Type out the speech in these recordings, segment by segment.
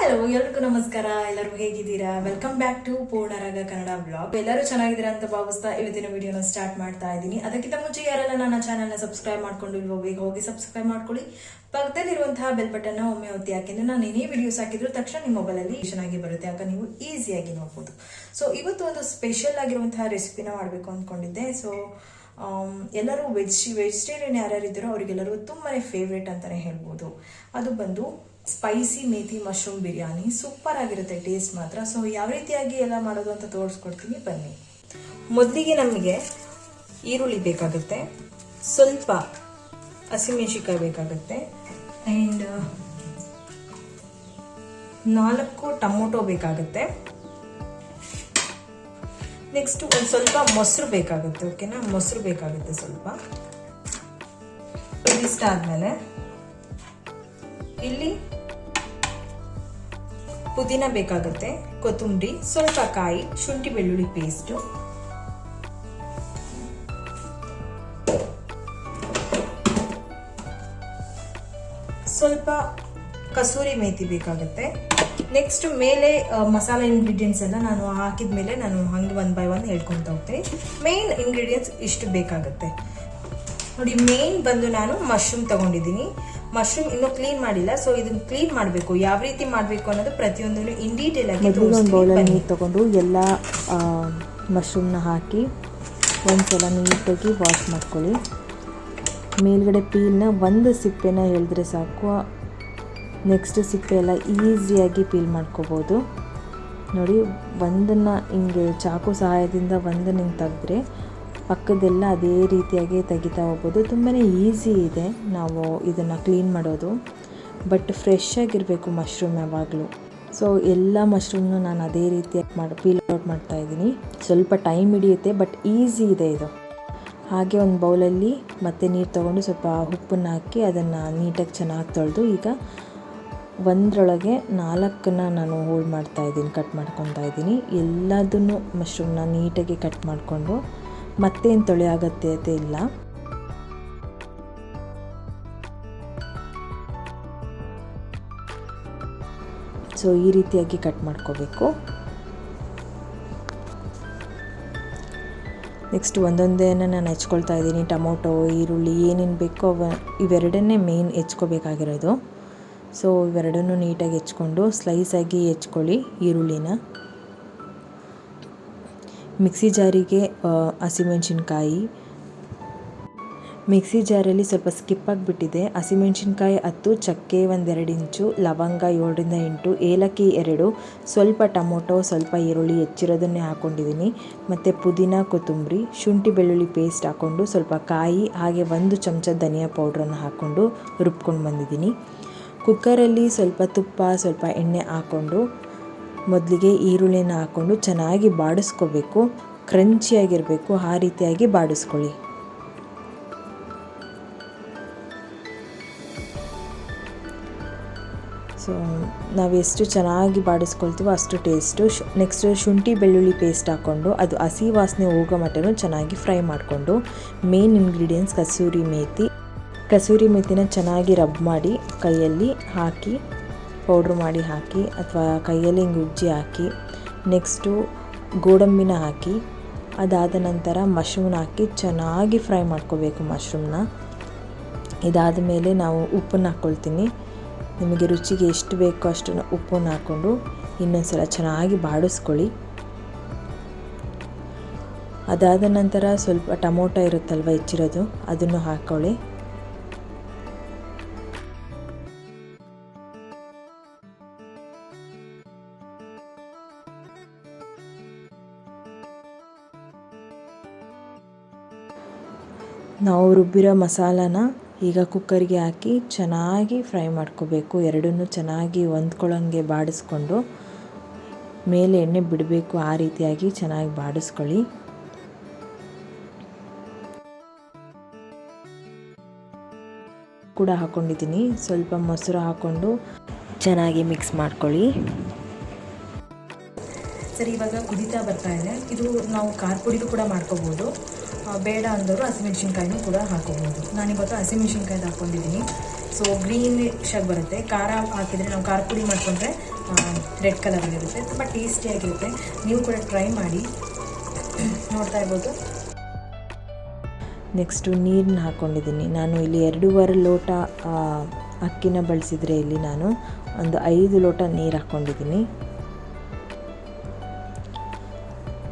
Hello ಎಲ್ರಿಗೂ ನಮಸ್ಕಾರ. ಎಲ್ಲರೂ ಹೇಗಿದ್ದೀರಾ? Welcome back to Purnaraga Kannada blog ಎಲ್ಲರೂ ಚೆನ್ನಾಗಿದ್ದೀರಾ ಅಂತ ಭಾವಿಸ್ತಾ ಇವತ್ತಿನ ವಿಡಿಯೋನ ಸ್ಟಾರ್ಟ್ ಮಾಡ್ತಾ ಇದ್ದೀನಿ. ಅದಕ್ಕಿಂತ ಮುಂಚೆ ಯಾರೆಲ್ಲ ನನ್ನ ಚಾನಲ್ನ ಸಬ್ಸ್ಕ್ರೈಬ್ ಮಾಡ್ಕೊಂಡು ಇಲ್ವೋ ಬೇಗ ಹೋಗಿ ಸಬ್ಸ್ಕ್ರೈಬ್ ಮಾಡ್ಕೊಳ್ಳಿ. ಪಕ್ಕದಲ್ಲಿರುವಂತಹ ಬೆಲ್ ಬಟನ್ನ ಒಮ್ಮೆ ಒತ್ತಿ, ಯಾಕೆಂದ್ರೆ ನಾನು ಏನೇ ವಿಡಿಯೋಸ್ ಹಾಕಿದ್ರು ತಕ್ಷಣ ನಿಮ್ಮ ಮೊಬೈಲಲ್ಲಿ ಚೆನ್ನಾಗಿ ಬರುತ್ತೆ. ಯಾಕೆ ನೀವು ಈಸಿಯಾಗಿ ನೋಡ್ಬೋದು. ಸೊ ಇವತ್ತು ಒಂದು ಸ್ಪೆಷಲ್ ಆಗಿರುವಂತಹ ರೆಸಿಪಿನ ಮಾಡಬೇಕು ಅಂದ್ಕೊಂಡಿದ್ದೆ ಸೊ ಎಲ್ಲರೂ ವೆಜ್ ವೆಜಿಟೇರಿಯನ್ ಯಾರ್ಯಾರು ಇದ್ದಾರೋ ಅವರಿಗೆಲ್ಲರೂ ತುಂಬಾ ಫೇವ್ರೇಟ್ ಅಂತಲೇ ಹೇಳ್ಬೋದು. ಅದು ಬಂದು spicy methi mushroom biryani super ಆಗಿರುತ್ತೆ ಟೇಸ್ಟ್ ಮಾತ್ರ. ಸೊ ಯಾವ ರೀತಿಯಾಗಿ ಎಲ್ಲ ಮಾಡೋದು ಅಂತ ತೋರಿಸ್ಕೊಡ್ತೀನಿ, ಬನ್ನಿ. ಮೊದಲಿಗೆ ನಮಗೆ ಈರುಳ್ಳಿ ಬೇಕಾಗುತ್ತೆ, ಸ್ವಲ್ಪ ಹಸಿಮೆಣಸಿಕಾಯಿ ಬೇಕಾಗುತ್ತೆ ಆ್ಯಂಡ್ ನಾಲ್ಕು ಟೊಮೊಟೊ ಬೇಕಾಗುತ್ತೆ. ನೆಕ್ಸ್ಟ್ ಒಂದು ಸ್ವಲ್ಪ ಮೊಸರು ಬೇಕಾಗುತ್ತೆ ಓಕೆನಾ ಮೊಸರು ಬೇಕಾಗುತ್ತೆ ಸ್ವಲ್ಪ. ಇಷ್ಟ ಆದಮೇಲೆ ಇಲ್ಲಿ ಪುದೀನ ಬೇಕಾಗುತ್ತೆ, ಕೊತ್ತಂಬರಿ, ಸ್ವಲ್ಪ ಕಾಯಿ, ಶುಂಠಿ ಬೆಳ್ಳುಳ್ಳಿ ಪೇಸ್ಟು ಸ್ವಲ್ಪ ಕಸೂರಿ ಮೇಥಿ ಬೇಕಾಗುತ್ತೆ. ನೆಕ್ಸ್ಟ್ ಮೇಲೆ ಮಸಾಲಾ ಇಂಗ್ರೀಡಿಯೆಂಟ್ಸ್ ಎಲ್ಲ ನಾನು ಹಾಕಿದ ಮೇಲೆ ನಾನು ಹಂಗೆ ಒನ್ ಬೈ ಒನ್ ಹೇಳ್ಕೊತ ಹೋಗ್ತೀನಿ ಮೇನ್ ಇಂಗ್ರೀಡಿಯೆಂಟ್ಸ್ ಇಷ್ಟು ಬೇಕಾಗುತ್ತೆ. ನೋಡಿ ಮೇನ್ ಬಂದು ನಾನು ಮಶ್ರೂಮ್ ತಗೊಂಡಿದ್ದೀನಿ. ಮಶ್ರೂಮ್ ಇನ್ನೂ ಕ್ಲೀನ್ ಮಾಡಿಲ್ಲ. ಸೊ ಇದನ್ನ ಕ್ಲೀನ್ ಮಾಡಬೇಕು. ಯಾವ ರೀತಿ ಮಾಡಬೇಕು ಅನ್ನೋದು ಪ್ರತಿಯೊಂದನ್ನು ಇನ್ ಡೀಟೇಲ್ ಆಗಿ ಒಂದು ಬೌಲಲ್ಲಿ. ನೀರು ತಗೊಂಡು ಎಲ್ಲ ಮಶ್ರೂಮ್ನ ಹಾಕಿ ಒಂದ್ಸಲ ನೀಟಾಗಿ ವಾಶ್ ಮಾಡ್ಕೊಳ್ಳಿ. ಮೇಲ್ಗಡೆ ಪೀಲ್ನ ಒಂದು ಸಿಪ್ಪೆನ ಎಳೆದ್ರೆ ಸಾಕು. ನೆಕ್ಸ್ಟ್ ಸಿಪ್ಪೆ ಎಲ್ಲ ಈಸಿಯಾಗಿ ಪೀಲ್ ಮಾಡ್ಕೋಬೋದು. ನೋಡಿ ಒಂದನ್ನು ಹಿಂಗೆ ಚಾಕು ಸಹಾಯದಿಂದ ಒಂದನ್ನು ಹಿಂಗೆ ತೆಗೆದ್ರೆ ಪಕ್ಕದೆಲ್ಲ ಅದೇ ರೀತಿಯಾಗಿ ತೆಗಿತಾ ಹೋಗ್ಬೋದು. ತುಂಬಾ ಈಸಿ ಇದೆ ನಾವು ಇದನ್ನು ಕ್ಲೀನ್ ಮಾಡೋದು. ಬಟ್ ಫ್ರೆಶ್ ಆಗಿರಬೇಕು ಮಶ್ರೂಮ್ ಯಾವಾಗಲೂ. ಸೊ ಎಲ್ಲ ಮಶ್ರೂಮ್ನು ನಾನು ಅದೇ ರೀತಿಯಾಗಿ ಮಾಡಿ ಪೀಲ್ ಔಟ್ ಮಾಡ್ತಾ ಇದ್ದೀನಿ. ಸ್ವಲ್ಪ ಟೈಮ್ ಹಿಡಿಯುತ್ತೆ ಬಟ್ ಈಸಿ ಇದೆ ಇದು. ಹಾಗೆ ಒಂದು ಬೌಲಲ್ಲಿ ಮತ್ತೆ ನೀರು ತೊಗೊಂಡು ಸ್ವಲ್ಪ ಉಪ್ಪನ್ನು ಹಾಕಿ ಅದನ್ನು ನೀಟಾಗಿ ಚೆನ್ನಾಗಿ ತೊಳೆದು ಈಗ ಒಂದರೊಳಗೆ ನಾಲ್ಕನ್ನ ನಾನು ಹೋಲ್ಡ್ ಮಾಡ್ತಾ ಇದ್ದೀನಿ ಕಟ್ ಮಾಡ್ಕೊತಾ ಇದ್ದೀನಿ. ಎಲ್ಲದನ್ನು ಮಶ್ರೂಮ್ನ ನೀಟಾಗಿ ಕಟ್ ಮಾಡಿಕೊಂಡು ಮತ್ತೇನು ತೊಳೆ ಅಂತ ಇಲ್ಲ. ಸೊ ಈ ರೀತಿಯಾಗಿ ಕಟ್ ಮಾಡ್ಕೋಬೇಕು. ನೆಕ್ಸ್ಟ್ ಒಂದೊಂದೇನ ನಾನು ಹೆಚ್ಕೊಳ್ತಾ ಇದ್ದೀನಿ. ಟೊಮೊಟೊ, ಈರುಳ್ಳಿ, ಏನೇನು ಬೇಕೋ ಅವ, ಇವೆರಡನ್ನೇ ಮೇಯ್ನ್ ಹೆಚ್ಕೋಬೇಕಾಗಿರೋದು. ಸೊ ಇವೆರಡನ್ನೂ ನೀಟಾಗಿ ಹೆಚ್ಕೊಂಡು ಸ್ಲೈಸಾಗಿ ಹೆಚ್ಕೊಳ್ಳಿ ಈರುಳ್ಳಿನ. ಮಿಕ್ಸಿ ಜಾರಿಗೆ ಹಸಿಮೆಣಸಿನ್ಕಾಯಿ. ಮಿಕ್ಸಿ ಜಾರಲ್ಲಿ ಸ್ವಲ್ಪ ಸ್ಕಿಪ್ ಆಗಿಬಿಟ್ಟಿದೆ. ಹಸಿಮೆಣಸಿನ್ಕಾಯಿ ಹತ್ತು, ಚಕ್ಕೆ ಒಂದೆರಡು ಇಂಚು, ಲವಂಗ ಏಳರಿಂದ ಎಂಟು, ಏಲಕ್ಕಿ ಎರಡು. ಸ್ವಲ್ಪ ಟೊಮೊಟೊ, ಸ್ವಲ್ಪ ಈರುಳ್ಳಿ ಹೆಚ್ಚಿರೋದನ್ನೇ ಹಾಕ್ಕೊಂಡಿದ್ದೀನಿ ಮತ್ತು ಪುದೀನ, ಕೊತ್ತಂಬರಿ, ಶುಂಠಿ ಬೆಳ್ಳುಳ್ಳಿ ಪೇಸ್ಟ್ ಹಾಕ್ಕೊಂಡು ಸ್ವಲ್ಪ ಕಾಯಿ, ಹಾಗೆ ಒಂದು ಚಮಚ ಧನಿಯಾ ಪೌಡ್ರನ್ನು ಹಾಕ್ಕೊಂಡು ರುಬ್ಕೊಂಡು ಬಂದಿದ್ದೀನಿ. ಕುಕ್ಕರಲ್ಲಿ ಸ್ವಲ್ಪ ತುಪ್ಪ, ಸ್ವಲ್ಪ ಎಣ್ಣೆ ಹಾಕ್ಕೊಂಡು ಮೊದಲಿಗೆ ಈರುಳ್ಳಿನ ಹಾಕ್ಕೊಂಡು ಚೆನ್ನಾಗಿ ಬಾಡಿಸ್ಕೋಬೇಕು. ಕ್ರಂಚಿಯಾಗಿರಬೇಕು ಆ ರೀತಿಯಾಗಿ ಬಾಡಿಸ್ಕೊಳ್ಳಿ. ಸೊ, ನಾವು ಎಷ್ಟು ಚೆನ್ನಾಗಿ ಬಾಡಿಸ್ಕೊಳ್ತೀವೋ ಅಷ್ಟು ಟೇಸ್ಟು. ನೆಕ್ಸ್ಟ್ ಶುಂಠಿ ಬೆಳ್ಳುಳ್ಳಿ ಪೇಸ್ಟ್ ಹಾಕ್ಕೊಂಡು ಅದು ಹಸಿ ವಾಸನೆ ಹೋಗೋ ಮಟ್ಟನೂ ಚೆನ್ನಾಗಿ ಫ್ರೈ ಮಾಡಿಕೊಂಡು, ಮೇನ್ ಇಂಗ್ರೀಡಿಯೆಂಟ್ಸ್ ಕಸೂರಿ ಮೇಥಿ ಕಸೂರಿ ಮೇಥಿನ ಚೆನ್ನಾಗಿ ರಬ್ ಮಾಡಿ ಕೈಯಲ್ಲಿ ಹಾಕಿ ಪೌಡ್ರ್ ಮಾಡಿ ಹಾಕಿ ಅಥವಾ ಕೈಯಲ್ಲಿ ಹಿಂಗೆ ಉಜ್ಜಿ ಹಾಕಿ, ನೆಕ್ಸ್ಟು ಗೋಡಂಬಿನ ಹಾಕಿ, ಅದಾದ ನಂತರ ಮಶ್ರೂಮ್ನ ಹಾಕಿ ಚೆನ್ನಾಗಿ ಫ್ರೈ ಮಾಡ್ಕೋಬೇಕು ಮಶ್ರೂಮ್ನ. ಇದಾದ ಮೇಲೆ ನಾವು ಉಪ್ಪನ್ನು ಹಾಕ್ಕೊಳ್ತೀನಿ ನಿಮಗೆ ರುಚಿಗೆ ಎಷ್ಟು ಬೇಕೋ ಅಷ್ಟನ್ನು ಉಪ್ಪನ್ನು ಹಾಕ್ಕೊಂಡು ಇನ್ನೊಂದು ಸಲ ಚೆನ್ನಾಗಿ ಬಾಡಿಸ್ಕೊಳ್ಳಿ. ಅದಾದ ನಂತರ ಸ್ವಲ್ಪ ಟೊಮೊಟೊ ಇರುತ್ತಲ್ವ ಹೆಚ್ಚಿರೋದು, ಅದನ್ನು ಹಾಕ್ಕೊಳ್ಳಿ ನಾವು ರುಬ್ಬಿರೋ ಮಸಾಲಾನ ಈಗ ಕುಕ್ಕರ್ಗೆ ಹಾಕಿ ಚೆನ್ನಾಗಿ ಫ್ರೈ ಮಾಡ್ಕೋಬೇಕು. ಎರಡನ್ನೂ ಚೆನ್ನಾಗಿ ಹೊಂದ್ಕೊಳ್ಳೋಂಗೆ ಬಾಡಿಸ್ಕೊಂಡು ಮೇಲೆ ಎಣ್ಣೆ ಬಿಡಬೇಕು ಆ ರೀತಿಯಾಗಿ ಚೆನ್ನಾಗಿ ಬಾಡಿಸ್ಕೊಳ್ಳಿ. ಕೂಡ ಹಾಕ್ಕೊಂಡಿದ್ದೀನಿ ಸ್ವಲ್ಪ ಮೊಸರು ಹಾಕ್ಕೊಂಡು ಚೆನ್ನಾಗಿ ಮಿಕ್ಸ್ ಮಾಡ್ಕೊಳ್ಳಿ. ಸರಿ, ಇವಾಗ ಕುದಿತಾ ಬರ್ತಾ ಇದೆ. ಇದು ನಾವು ಖಾರ ಪುಡಿದು ಕೂಡ ಮಾಡ್ಕೋಬೋದು. ಬೇಡ ಅಂದವರು ಹಸಿಮೆಣ್ಸಿನ್ಕಾಯಿನೂ ಕೂಡ ಹಾಕೋಬೋದು ಇವತ್ತು ಹಸಿಮೆಣ್ಸಿನ್ಕಾಯ್ದು ಹಾಕೊಂಡಿದ್ದೀನಿ. ಸೊ ಗ್ರೀನ್ ಆಗಿ ಬರುತ್ತೆ. ಖಾರ ಹಾಕಿದರೆ ನಾವು ಖಾರ ಪುಡಿ ಮಾಡ್ಕೊಂಡ್ರೆ ರೆಡ್ ಕಲರಲ್ಲಿರುತ್ತೆ ತುಂಬ ಟೇಸ್ಟಿಯಾಗಿರುತ್ತೆ ನೀವು ಕೂಡ ಟ್ರೈ ಮಾಡಿ. ನೋಡ್ತಾ ಇರ್ಬೋದು. ನೆಕ್ಸ್ಟು ನೀರನ್ನ ಹಾಕ್ಕೊಂಡಿದ್ದೀನಿ ನಾನು ಇಲ್ಲಿ ಎರಡೂವರೆ ಲೋಟ ಅಕ್ಕಿನ ಬಳಸಿದರೆ ಇಲ್ಲಿ ನಾನು ಒಂದು ಐದು ಲೋಟ ನೀರು ಹಾಕ್ಕೊಂಡಿದ್ದೀನಿ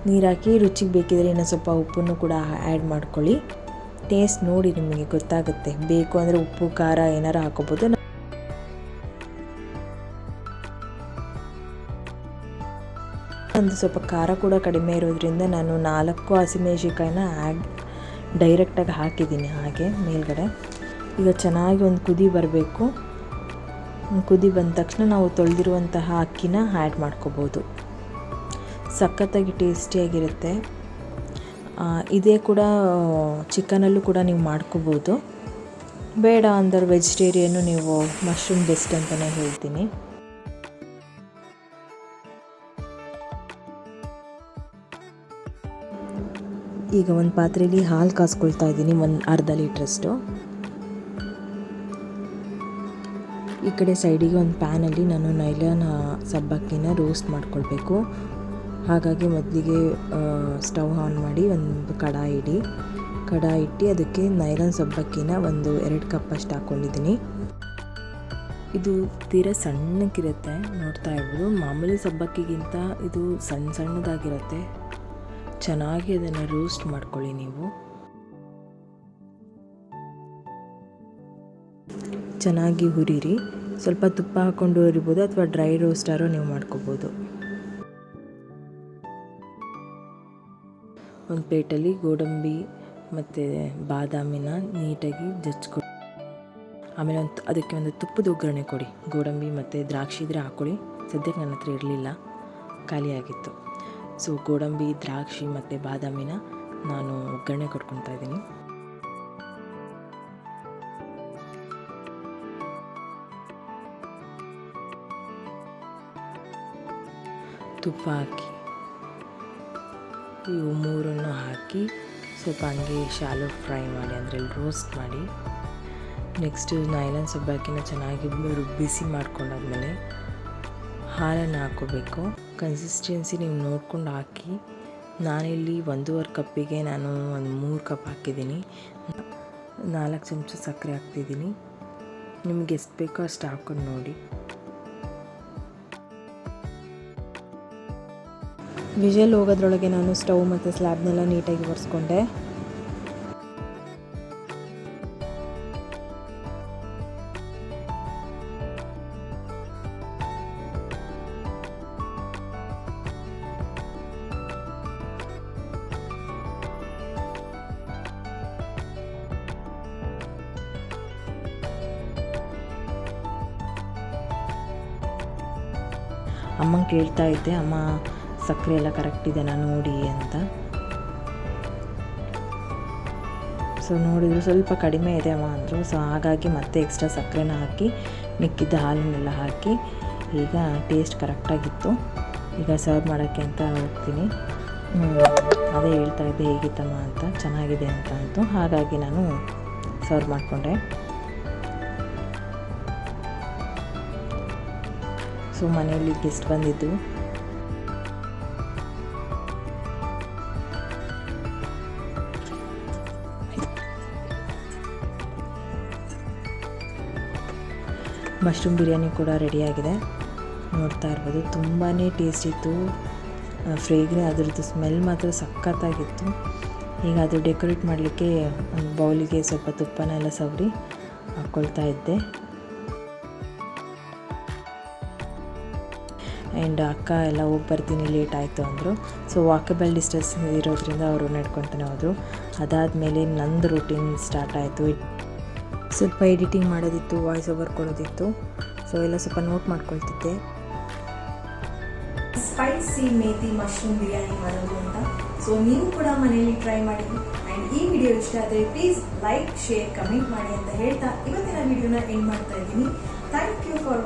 ನೀರು ರುಚಿಗೆ ಬೇಕಿದ್ರೆ ಇನ್ನೂ ಸ್ವಲ್ಪ ಉಪ್ಪನ್ನು ಕೂಡ ಆ್ಯಡ್ ಮಾಡ್ಕೊಳ್ಳಿ. ಟೇಸ್ಟ್ ನೋಡಿ ನಿಮಗೆ ಗೊತ್ತಾಗುತ್ತೆ. ಬೇಕು ಅಂದರೆ ಉಪ್ಪು, ಖಾರ ಏನಾರು ಹಾಕೋಬೋದು. ಒಂದು ಸ್ವಲ್ಪ ಖಾರ ಕೂಡ ಕಡಿಮೆ ಇರೋದ್ರಿಂದ ನಾನು ನಾಲ್ಕು ಹಸಿಮೆಣಸಿಕಾಯಿನ ಆ್ಯಡ್ ಡೈರೆಕ್ಟಾಗಿ ಹಾಕಿದ್ದೀನಿ ಹಾಗೆ ಮೇಲ್ಗಡೆ. ಈಗ ಚೆನ್ನಾಗಿ ಒಂದು ಕುದಿ ಬರಬೇಕು. ಕುದಿ ಬಂದ ತಕ್ಷಣ ನಾವು ತೊಳೆದಿರುವಂತಹ ಅಕ್ಕಿನ ಆ್ಯಡ್ ಮಾಡ್ಕೋಬೋದು. ಸಖತ್ತಾಗಿ ಟೇಸ್ಟಿಯಾಗಿರುತ್ತೆ. ಇದೇ ಕೂಡ, ಚಿಕನಲ್ಲೂ ಕೂಡ ನೀವು ಮಾಡ್ಕೋಬೋದು. ಬೇಡ ಅಂದರೆ ವೆಜಿಟೇರಿಯನ್ನು ನೀವು ಮಶ್ರೂಮ್ ಬೆಸ್ಟ್ ಅಂತಲೇ ಹೇಳ್ತೀನಿ. ಈಗ ಒಂದು ಪಾತ್ರೆಯಲ್ಲಿ ಹಾಲು ಕಾಸ್ಕೊಳ್ತಾ ಇದ್ದೀನಿ, ಒಂದು ಅರ್ಧ ಲೀಟ್ರಷ್ಟು. ಈ ಕಡೆ ಸೈಡಿಗೆ ಒಂದು ಪ್ಯಾನಲ್ಲಿ ನಾನು ನೈಲಾನ್ ಸಬ್ಬಕ್ಕಿನ ರೋಸ್ಟ್ ಮಾಡ್ಕೊಳ್ಬೇಕು. ಹಾಗಾಗಿ ಮೊದಲಿಗೆ ಸ್ಟವ್ ಆನ್ ಮಾಡಿ ಒಂದು ಕಡಾಯಿ ಇಡಿ. ಕಡಾಯಿ ಇಟ್ಟು ಅದಕ್ಕೆ ನೈರನ್ ಸಬ್ಬಕ್ಕಿನ ಒಂದು ಎರಡು ಕಪ್ಪಷ್ಟು ಹಾಕ್ಕೊಂಡಿದ್ದೀನಿ ಇದು ತೀರಾ ಸಣ್ಣಕ್ಕಿರುತ್ತೆ, ನೋಡ್ತಾ ಇರ್ಬೋದು. ಮಾಮೂಲಿ ಸಬ್ಬಕ್ಕಿಗಿಂತ ಇದು ಸಣ್ಣ ಸಣ್ಣದಾಗಿರುತ್ತೆ. ಚೆನ್ನಾಗಿ ಅದನ್ನು ರೋಸ್ಟ್ ಮಾಡ್ಕೊಳ್ಳಿ ನೀವು. ಚೆನ್ನಾಗಿ ಹುರಿರಿ. ಸ್ವಲ್ಪ ತುಪ್ಪ ಹಾಕ್ಕೊಂಡು ಹುರಿಬೋದು ಅಥವಾ ಡ್ರೈ ರೋಸ್ಟಾರು ನೀವು ಮಾಡ್ಕೋಬೋದು. ಒಂದು ಪ್ಲೇಟಲ್ಲಿ ಗೋಡಂಬಿ ಮತ್ತು ಬಾದಾಮಿನ ನೀಟಾಗಿ ಜಚ್ಕೊ ಆಮೇಲೆ ಒಂದು ಅದಕ್ಕೆ ಒಂದು ತುಪ್ಪದ ಒಗ್ಗರಣೆ ಕೊಡಿ. ಗೋಡಂಬಿ ಮತ್ತು ದ್ರಾಕ್ಷಿ ಇದ್ರೆ ಹಾಕ್ಕೊಳ್ಳಿ ಸದ್ಯಕ್ಕೆ ನನ್ನ ಹತ್ರ ಇರಲಿಲ್ಲ. ಖಾಲಿಯಾಗಿತ್ತು ಸೊ ಗೋಡಂಬಿ, ದ್ರಾಕ್ಷಿ ಮತ್ತು ಬಾದಾಮಿನ ನಾನು ಒಗ್ಗರಣೆ ಕೊಟ್ಕೊತಾ ಇದ್ದೀನಿ. ತುಪ್ಪ ಹಾಕಿ. ಇವು ಮೂರನ್ನು ಹಾಕಿ ಸ್ವಲ್ಪ ಹಂಗೆ ಶಾಲು ಫ್ರೈ ಮಾಡಿ ಅಂದರೆ ರೋಸ್ಟ್ ಮಾಡಿ. ನೆಕ್ಸ್ಟು ನೈಲನ್ ಸಬ್ಬಕ್ಕಿನ ಚೆನ್ನಾಗಿ ರುಬ್ಬಿಸಿ ಬಿಸಿ ಮಾಡ್ಕೊಂಡಾದ್ಮೇಲೆ ಹಾಲನ್ನು ಹಾಕೋಬೇಕು ಕನ್ಸಿಸ್ಟೆನ್ಸಿ ನೀವು ನೋಡ್ಕೊಂಡು ಹಾಕಿ. ನಾನಿಲ್ಲಿ ಒಂದೂವರೆ ಕಪ್ಪಿಗೆ ನಾನು ಒಂದು ಮೂರು ಕಪ್ ಹಾಕಿದ್ದೀನಿ. ನಾಲ್ಕು ಚಮಚ ಸಕ್ಕರೆ ಹಾಕ್ತಿದ್ದೀನಿ. ನಿಮ್ಗೆ ಎಷ್ಟು ಬೇಕೋ ಅಷ್ಟು ಹಾಕ್ಕೊಂಡು ನೋಡಿ. ವಿಜಲ್ ಹೋಗೋದ್ರೊಳಗೆ ನಾನು ಸ್ಟವ್ ಮತ್ತು ಸ್ಲ್ಯಾಬ್ನೆಲ್ಲ ನೀಟಾಗಿ ಒರೆಸ್ಕೊಂಡೆ. ಅಮ್ಮಂಗೆ ಕೇಳ್ತಾ ಇದ್ದೆ ಅಮ್ಮ ಸಕ್ಕರೆ ಎಲ್ಲ ಕರೆಕ್ಟ್ ಇದೆಯಾ ನೋಡಿ ಅಂತ. ಸೊ ನೋಡಿದ್ರು ಸ್ವಲ್ಪ ಕಡಿಮೆ ಇದೆ ಅಮ್ಮ ಅಂದರು ಸೊ ಹಾಗಾಗಿ ಮತ್ತೆ ಎಕ್ಸ್ಟ್ರಾ ಸಕ್ಕರೆನ ಹಾಕಿ, ಮಿಕ್ಕಿದ್ದ ಹಾಲನ್ನೆಲ್ಲ ಹಾಕಿ, ಈಗ ಟೇಸ್ಟ್ ಕರೆಕ್ಟಾಗಿತ್ತು ಈಗ ಸರ್ವ್ ಮಾಡೋಕ್ಕೆ ಅಂತ ಹೋಗ್ತೀನಿ. ಅದೇ ಹೇಳ್ತಾ ಇದ್ದೆ ಹೇಗಿತ್ತಮ್ಮ ಅಂತ, ಚೆನ್ನಾಗಿದೆ ಅಂತ ಅಂತು. ಹಾಗಾಗಿ ನಾನು ಸರ್ವ್ ಮಾಡಿಕೊಂಡೆ. ಸೊ ಮನೆಯಲ್ಲಿ ಗೆಸ್ಟ್ ಬಂದಿದ್ದು ಮಶ್ರೂಮ್ ಬಿರಿಯಾನಿ ಕೂಡ ರೆಡಿಯಾಗಿದೆ. ನೋಡ್ತಾ ಇರ್ಬೋದು ತುಂಬಾ ಟೇಸ್ಟ್ ಇತ್ತು. ಫ್ರೇಗ್ರೆ ಅದರದ್ದು ಸ್ಮೆಲ್ ಮಾತ್ರ ಸಖತ್ತಾಗಿತ್ತು. ಈಗ ಅದು ಡೆಕೋರೇಟ್ ಮಾಡಲಿಕ್ಕೆ ಒಂದು ಬೌಲಿಗೆ ಸ್ವಲ್ಪ ತುಪ್ಪನ ಎಲ್ಲ ಸವರಿ ಹಾಕ್ಕೊಳ್ತಾ ಇದ್ದೆ. ಆ್ಯಂಡ್ ಅಕ್ಕ ಎಲ್ಲ ಹೋಗಿ ಬರ್ತೀನಿ ಲೇಟ್ ಆಯಿತು ಅಂದರು. ಸೊ ವಾಕಬಲ್ ಡಿಸ್ಟೆನ್ಸ್ ಇರೋದ್ರಿಂದ ಅವರು ನಡ್ಕೊತಾನೆ ಹೋದರು. ಅದಾದಮೇಲೆ ನಂದು ರೂಟೀನ್ ಸ್ಟಾರ್ಟ್ ಆಯಿತು. ಸ್ವಲ್ಪ ಎಡಿಟಿಂಗ್ ಮಾಡೋದಿತ್ತು ವಾಯ್ಸ್ ಓವರ್ ಕೊಡೋದಿತ್ತು. ಸೊ ಎಲ್ಲ ಸ್ವಲ್ಪ ನೋಟ್ ಮಾಡ್ಕೊಳ್ತಿದ್ದೆ. ಸ್ಪೈಸಿ ಮೇತಿ ಮಶ್ರೂಮ್ ಬಿರಿಯಾನಿ ಮಾಡೋದು ಅಂತ. ಸೊ ನೀವು ಕೂಡ ಮನೆಯಲ್ಲಿ ಟ್ರೈ ಮಾಡಿ. ಆ್ಯಂಡ್ ಈ ವಿಡಿಯೋ ಇಷ್ಟ ಆದರೆ ಪ್ಲೀಸ್ ಲೈಕ್ ಶೇರ್ ಕಮೆಂಟ್ ಮಾಡಿ ಅಂತ ಹೇಳ್ತಾ ಇವತ್ತಿನ ವಿಡಿಯೋನ ಎಂಡ್ ಮಾಡ್ತಾ ಇದ್ದೀನಿ. Thank you for